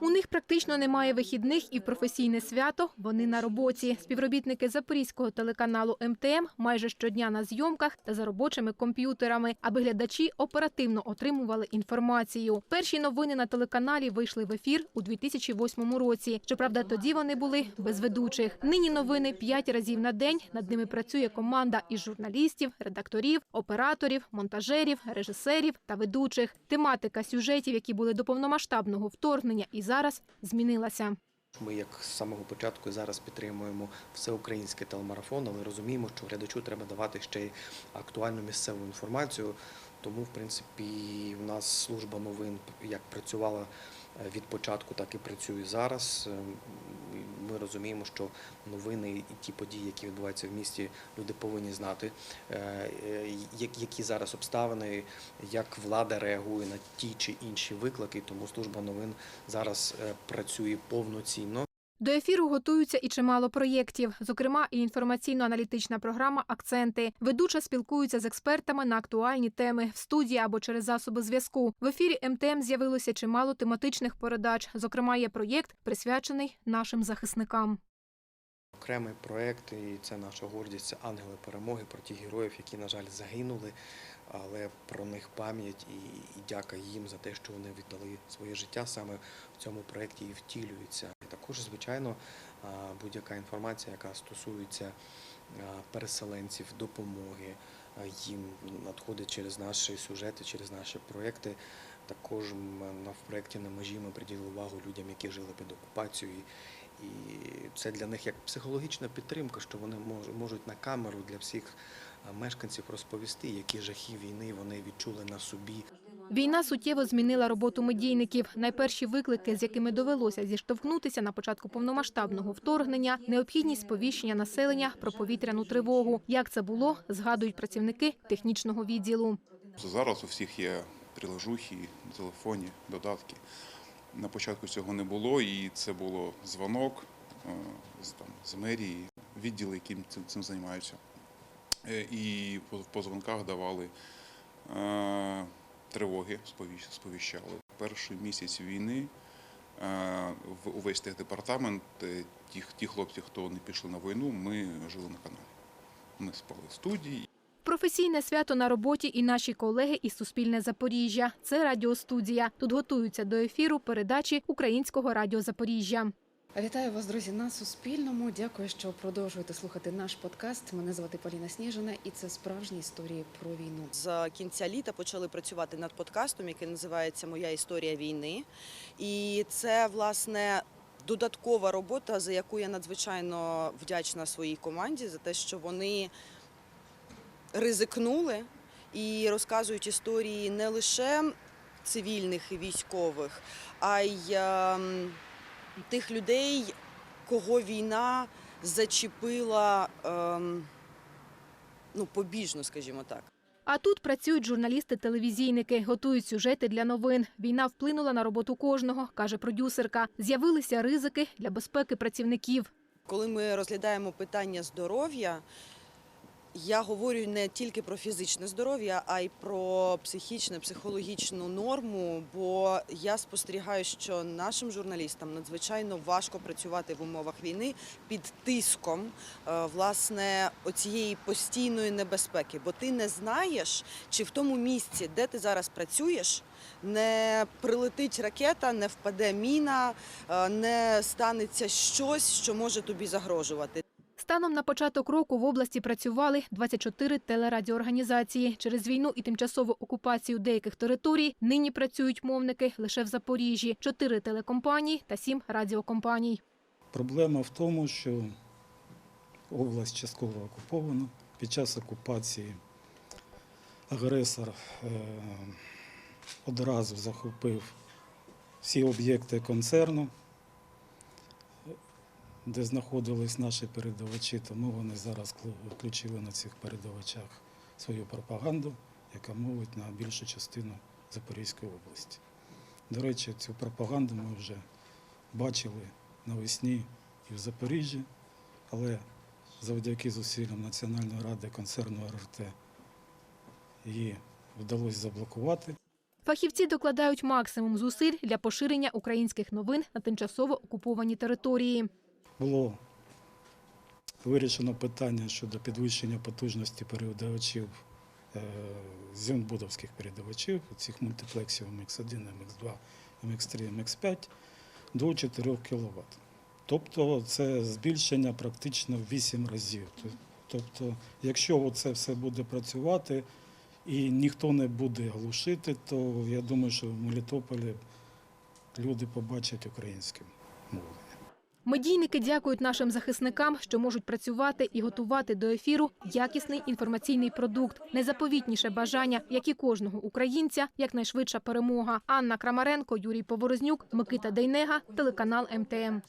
У них практично немає вихідних і професійне свято вони на роботі. Співробітники запорізького телеканалу МТМ майже щодня на зйомках та за робочими комп'ютерами, аби глядачі оперативно отримували інформацію. Перші новини на телеканалі вийшли в ефір у 2008 році. Щоправда, тоді вони були без ведучих. Нині новини п'ять разів на день. Над ними працює команда із журналістів, редакторів, операторів, монтажерів, режисерів та ведучих. Тематика сюжетів, які були до повномасштабного вторгнення, і зараз змінилася. Ми як з самого початку зараз підтримуємо всеукраїнський телемарафон, але розуміємо, що глядачу треба давати ще й актуальну місцеву інформацію. Тому, в принципі, у нас служба новин як працювала е, від початку, так і працює зараз. Ми розуміємо, що новини і ті події, які відбуваються в місті, люди повинні знати, е, е, як- які зараз обставини, як влада реагує на ті чи інші виклики. Тому служба новин зараз е, працює повноцінно. До ефіру готуються і чимало проєктів, зокрема і інформаційно-аналітична програма Акценти. Ведуча спілкується з експертами на актуальні теми в студії або через засоби зв'язку. В ефірі МТМ з'явилося чимало тематичних передач. Зокрема, є проєкт присвячений нашим захисникам. Окремий проєкт, і це наша гордість, це ангели перемоги про тих героїв, які, на жаль, загинули, але про них пам'ять і, і дяка їм за те, що вони віддали своє життя саме в цьому проєкті і втілюється. Також, звичайно, будь-яка інформація, яка стосується переселенців, допомоги їм надходить через наші сюжети, через наші проєкти. Також в проєкті на межі ми приділили увагу людям, які жили під окупацією. І це для них як психологічна підтримка, що вони мож- можуть на камеру для всіх мешканців розповісти, які жахи війни вони відчули на собі. Війна суттєво змінила роботу медійників. Найперші виклики, з якими довелося зіштовхнутися на початку повномасштабного вторгнення, необхідність сповіщення населення про повітряну тривогу. Як це було, згадують працівники технічного відділу. Зараз у всіх є приложухи, на телефоні, додатки. На початку цього не було, і це було дзвонок е, там, з мерії, відділи, які цим, цим займаються. Е, І по, по дзвонках давали е, тривоги, сповіщ- сповіщали. Перший місяць війни е, в увесь техдепартамент, е, ті, ті хлопці, хто не пішли на війну, ми жили на каналі. Ми спали в студії. Професійне свято на роботі і наші колеги із Суспільне Запоріжжя. Це радіостудія. Тут готуються до ефіру передачі Українського радіо Запоріжжя. Вітаю вас, друзі, на Суспільному. Дякую, що продовжуєте слухати наш подкаст. Мене звати Поліна Сніжина, і це справжні історії про війну. З кінця літа почали працювати над подкастом, який називається Моя історія війни. І це власне додаткова робота, за яку я надзвичайно вдячна своїй команді за те, що вони ризикнули і розказують історії не лише цивільних і військових, а й ем, тих людей, кого війна зачепила ем, ну, побіжно, скажімо так. А тут працюють журналісти-телевізійники, готують сюжети для новин. Війна вплинула на роботу кожного, каже продюсерка. З'явилися ризики для безпеки працівників. Коли ми розглядаємо питання здоров'я, я говорю не тільки про фізичне здоров'я, а й про психічну, психологічну норму. Бо я спостерігаю, що нашим журналістам надзвичайно важко працювати в умовах війни під тиском е, власне оцієї постійної небезпеки. Бо ти не знаєш, чи в тому місці, де ти зараз працюєш, не прилетить ракета, не впаде міна, е, не станеться щось, що може тобі загрожувати. Станом на початок року в області працювали 24 телерадіоорганізації. Через війну і тимчасову окупацію деяких територій нині працюють мовники лише в Запоріжжі, 4 телекомпанії та 7 радіокомпаній. Проблема в тому, що область частково окупована. Під час окупації агресор е, одразу захопив всі об'єкти концерну, де знаходились наші передавачі, тому вони зараз включили на цих передавачах свою пропаганду, яка мовить на більшу частину Запорізької області. До речі, цю пропаганду ми вже бачили навесні і в Запоріжжі, але завдяки зусиллям Національної ради концерну РРТ її вдалося заблокувати. Фахівці докладають максимум зусиль для поширення українських новин на тимчасово окупованій території. Було вирішено питання щодо підвищення потужності передавачів е, зюнбудовських передавачів, цих мультиплексів MX1, MX2, MX3, MX5 до 4 кВт. Тобто це збільшення практично в 8 разів. Тобто, якщо це все буде працювати і ніхто не буде глушити, то я думаю, що в Мелітополі люди побачать українське мовлення. Медійники дякують нашим захисникам, що можуть працювати і готувати до ефіру якісний інформаційний продукт. Найзаповітніше бажання, як і кожного українця, якнайшвидша перемога. Анна Крамаренко, Юрій Поворознюк, Микита Дейнега, телеканал МТМ.